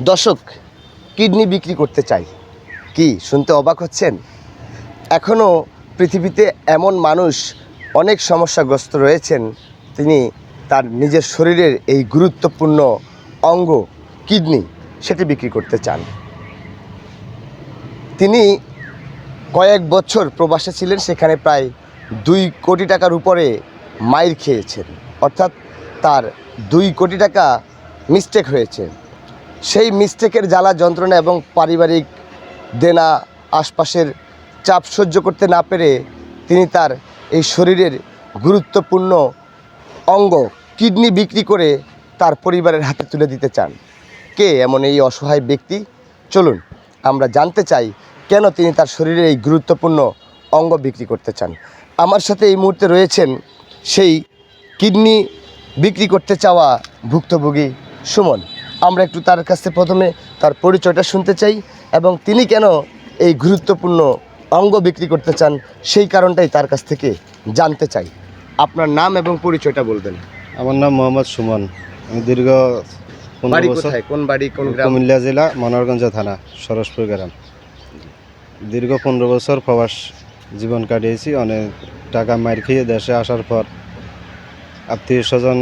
দর্শক, কিডনি বিক্রি করতে চাই। কি, শুনতে অবাক হচ্ছেন? এখনও পৃথিবীতে এমন মানুষ অনেক সমস্যাগ্রস্ত রয়েছেন। তিনি তার নিজের শরীরের এই গুরুত্বপূর্ণ অঙ্গ, কিডনি, সেটি বিক্রি করতে চান। তিনি কয়েক বছর প্রবাসে ছিলেন, সেখানে প্রায় দুই কোটি টাকার উপরে মাইর খেয়েছেন। অর্থাৎ তার দুই কোটি টাকা মিস্টেক হয়েছে। সেই মিস্টেকের জ্বালা যন্ত্রণা এবং পারিবারিক দেনা আশপাশের চাপ সহ্য করতে না পেরে তিনি তার এই শরীরের গুরুত্বপূর্ণ অঙ্গ কিডনি বিক্রি করে তার পরিবারের হাতে তুলে দিতে চান। কে এমন এই অসহায় ব্যক্তি? চলুন, আমরা জানতে চাই কেন তিনি তার শরীরের এই গুরুত্বপূর্ণ অঙ্গ বিক্রি করতে চান। আমার সাথে এই মুহূর্তে রয়েছেন সেই কিডনি বিক্রি করতে চাওয়া ভুক্তভোগী সুমন। আমরা একটু তার কাছে প্রথমে তার পরিচয়টা শুনতে চাই এবং তিনি কেন এই গুরুত্বপূর্ণ অঙ্গ বিক্রি করতে চান সেই কারণটাই তার কাছ থেকে জানতে চাই। আপনার নাম এবং পরিচয়টা বলবেন। আমার নাম মোহাম্মদ সুমন। আমি দীর্ঘ পনেরো বাড়ি কোথায়? কোন বাড়ি কোন গ্রাম? কুমিল্লা জেলা মনোরগঞ্জ থানা সরসপুর গ্রাম। দীর্ঘ পনেরো বছর প্রবাস জীবন কাটিয়েছি। অনেক টাকা মার খেয়ে দেশে আসার পর আত্মীয় স্বজন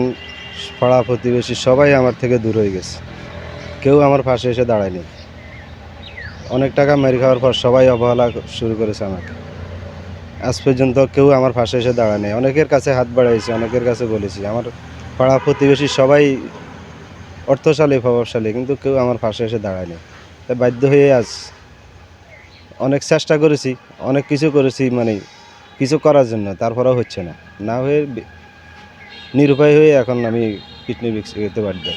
পাড়া প্রতিবেশী সবাই আমার থেকে দূর হয়ে গেছে। কেউ আমার পাশে এসে দাঁড়ায়নি। অনেক টাকা মেরে খাওয়ার পর সবাই অবহেলা শুরু করেছে আমাকে। আজ পর্যন্ত কেউ আমার পাশে এসে দাঁড়ায়নি। অনেকের কাছে হাত বাড়াইছি, অনেকের কাছে বলেছি। আমার পাড়া প্রতিবেশী সবাই অর্থশালী, প্রভাবশালী, কিন্তু কেউ আমার পাশে এসে দাঁড়ায়নি। তাই বাধ্য হয়ে আজ অনেক চেষ্টা করেছি, অনেক কিছু করেছি মানে কিছু করার জন্য, তারপরেও হচ্ছে না। না হয়ে নিরুপায় হয়ে এখন আমি কিডনি বিক্রি করতে বাধ্য।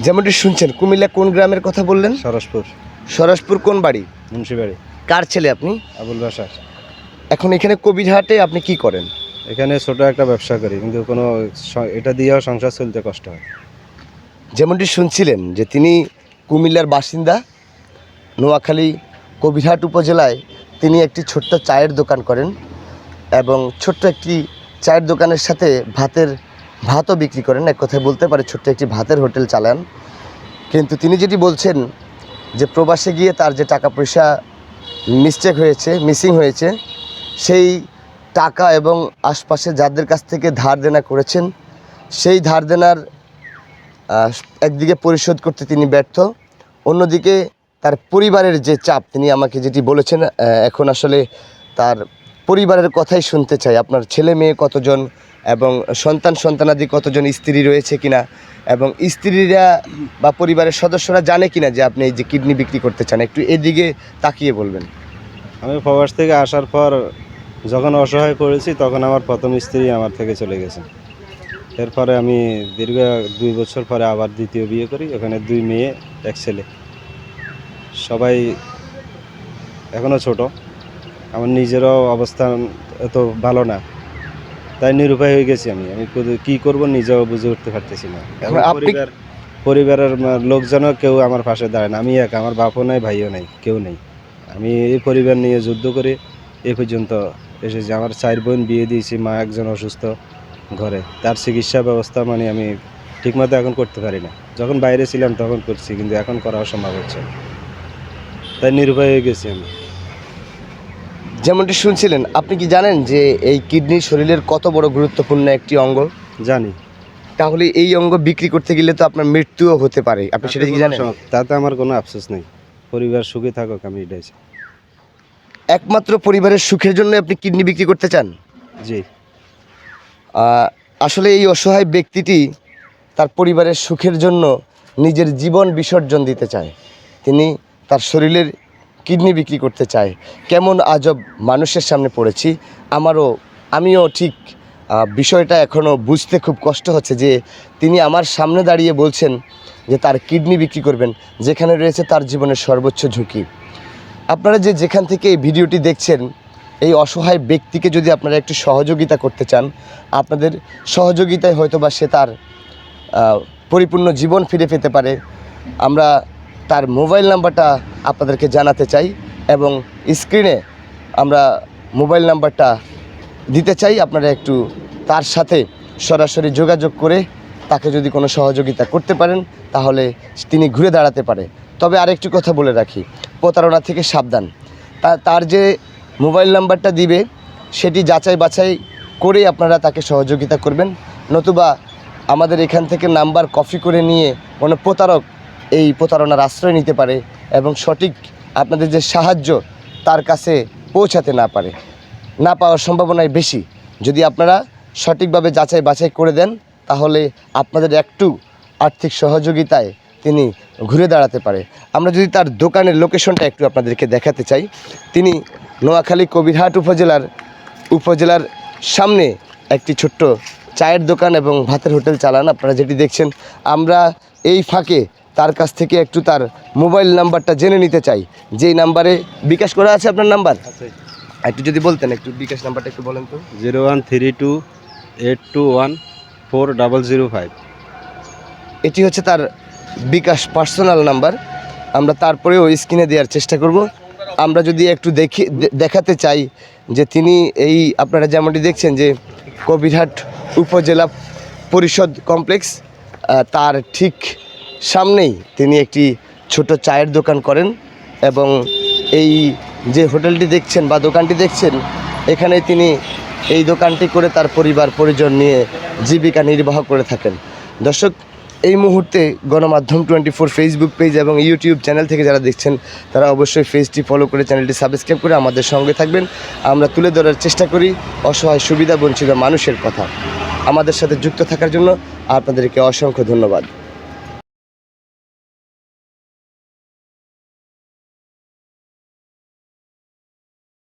যেমনটি শুনছেন কুমিল্লা কোন গ্রামের কথা বললেন? সরসপুর। সরাসপুর কোন বাড়ি? মুন্সিবাড়ি। কার ছেলে আপনি? আবুল বাসার। এখন এখানে কবিরহাটে আপনি কি করেন? এখানে ছোট একটা ব্যবসা করি কিন্তু কোনো স- এটা দিয়েও সংসার চলতে কষ্ট হয়। যেমনটি শুনছিলেন যে তিনি কুমিল্লার বাসিন্দা নোয়াখালী কবিরহাট উপজেলায় তিনি একটি ছোট্ট চায়ের দোকান করেন এবং ছোট্ট একটি চায়ের দোকানের সাথে ভাতের ভাতও বিক্রি করেন, এক কথায় বলতে পারে ছোট্ট একটি ভাতের হোটেল চালান। কিন্তু তিনি যেটি বলছেন যে প্রবাসে গিয়ে তার যে টাকা পয়সা মিস্টেক হয়েছে মিসিং হয়েছে, সেই টাকা এবং আশপাশে যাদের কাছ থেকে ধার দেনা করেছেন, সেই ধার দেনার একদিকে পরিশোধ করতে তিনি ব্যর্থ, অন্যদিকে তার পরিবারের যে চাপ, তিনি আমাকে যেটি বলেছেন এখন আসলে তার পরিবারের কথাই শুনতে চাই। আপনার ছেলে মেয়ে কতজন এবং সন্তান সন্তানাদি কতজন স্ত্রী রয়েছে কিনা এবং স্ত্রীরা বা পরিবারের সদস্যরা জানে কিনা যে আপনি এই যে কিডনি বিক্রি করতে চান? একটু এদিকে তাকিয়ে বলবেন। আমি প্রবাস থেকে আসার পর যখন অসহায় পড়েছি, তখন আমার প্রথম স্ত্রী আমার থেকে চলে গেছে। এরপরে আমি দীর্ঘ দুই বছর পরে আবার দ্বিতীয় বিয়ে করি। ওখানে দুই মেয়ে, এক ছেলে। সবাই এখনও ছোট। আমার নিজেরও অবস্থান এত ভালো না। তাই নিরুপায় হয়ে গেছি আমি। আমি কি করব নিজেও বুঝে উঠতে পারতেছি না। পরিবার পরিবারের লোকজনও কেউ আমার পাশে দাঁড়ায় না। আমি এক আমার বাপও নাই ভাইও নাই কেউ নেই। আমি এই পরিবার নিয়ে যুদ্ধ করে। এ পর্যন্ত এসেছি। আমার চার বোন বিয়ে দিয়েছি মা একজন অসুস্থ ঘরে। তার চিকিৎসা ব্যবস্থা মানে আমি ঠিকমতো এখন করতে পারি না। যখন বাইরে ছিলাম তখন করছি কিন্তু এখন করা সম্ভব হচ্ছে তাই নিরুপায় হয়ে গেছি আমি। যেমনটি শুনছিলেন আপনি কি জানেন যে এই কিডনি শরীরের কত বড় গুরুত্বপূর্ণ একটি অঙ্গ? জানি। তাহলে এই অঙ্গ বিক্রি করতে গেলে তো আপনার মৃত্যুও হতে পারে। আপনি সেটা কি জানেন? তাতে আমার কোনো আফসোস নেই। পরিবার সুখে থাকুক আমি এটাই চাই। একমাত্র পরিবারের সুখের জন্য আপনি কিডনি বিক্রি করতে চান? জি। আসলে এই অসহায় ব্যক্তিটি তার পরিবারের সুখের জন্য নিজের জীবন বিসর্জন দিতে চায়। তিনি তার শরীরের কিডনি বিক্রি করতে চায় কেমন আজব মানুষের সামনে পড়েছি। আমারও, আমিও ঠিক বিষয়টা এখনও বুঝতে খুব কষ্ট হচ্ছে যে তিনি আমার সামনে দাঁড়িয়ে বলছেন যে তার কিডনি বিক্রি করবেন, যেখানে রয়েছে তার জীবনের সর্বোচ্চ ঝুঁকি। আপনারা যে যেখান থেকে এই ভিডিওটি দেখছেন, এই অসহায় ব্যক্তিকে যদি আপনারা একটু সহযোগিতা করতে চান, আপনাদের সহযোগিতায় হয়তো বা সে তার পরিপূর্ণ জীবন ফিরে পেতে পারে। আমরা তার মোবাইল নাম্বারটা আপনাদেরকে জানাতে চাই এবং স্ক্রিনে আমরা মোবাইল নাম্বারটা দিতে চাই। আপনারা একটু তার সাথে সরাসরি যোগাযোগ করে তাকে যদি কোনো সহযোগিতা করতে পারেন, তাহলে তিনি ঘুরে দাঁড়াতে পারে। তবে আরেকটি কথা বলে রাখি, প্রতারণা থেকে সাবধান। তার যে মোবাইল নাম্বারটা দিবে, সেটি যাচাই বাছাই করেই আপনারা তাকে সহযোগিতা করবেন। নতুবা আমাদের এখান থেকে নাম্বার কপি করে নিয়ে কোনো প্রতারক এই প্রতারণার আশ্রয় নিতে পারে এবং সঠিক আপনাদের যে সাহায্য তার কাছে পৌঁছাতে না পারে, না পাওয়ার সম্ভাবনাই বেশি। যদি আপনারা সঠিকভাবে যাচাই বাছাই করে দেন, তাহলে আপনাদের একটু আর্থিক সহযোগিতায় তিনি ঘুরে দাঁড়াতে পারে। আমরা যদি তার দোকানের লোকেশনটা একটু আপনাদেরকে দেখাতে চাই, তিনি নোয়াখালী কবিরহাট উপজেলার উপজেলার সামনে একটি ছোট্ট চায়ের দোকান এবং ভাতের হোটেল চালান। আপনারা যেটি দেখছেন, আমরা এই ফাঁকে তার কাছ থেকে একটু তার মোবাইল নাম্বারটা জেনে নিতে চাই। যেই নাম্বারে বিকাশ করা আছে আপনার নাম্বার? একটু যদি বলতেন একটু বিকাশ নাম্বারটা একটু বলেন তো। Zero one three two eight two one four double zero five. এটি হচ্ছে তার বিকাশ পার্সোনাল নাম্বার। আমরা তারপরেও স্ক্রিনে দেওয়ার চেষ্টা করব। আমরা যদি একটু দেখি দেখাতে চাই যে তিনি এই আপনারা যেমনটি দেখছেন যে কবিরহাট উপজেলা পরিষদ কমপ্লেক্স তার ঠিক সামনেই তিনি একটি ছোট চায়ের দোকান করেন এবং এই যে হোটেলটি দেখছেন বা দোকানটি দেখছেন, এখানে তিনি এই দোকানটি করে তার পরিবার, পরিজন নিয়ে জীবিকা নির্বাহ করে থাকেন। দর্শক, এই মুহূর্তে গণমাধ্যম টোয়েন্টি ফোর ফেসবুক পেজ এবং ইউটিউব চ্যানেল থেকে যারা দেখছেন, তারা অবশ্যই পেজটি ফলো করে চ্যানেলটি সাবস্ক্রাইব করে আমাদের সঙ্গে থাকবেন। আমরা তুলে ধরার চেষ্টা করি অসহায় সুবিধা বঞ্চিত মানুষের কথা। আমাদের সাথে যুক্ত থাকার জন্য আপনাদেরকে অসংখ্য ধন্যবাদ।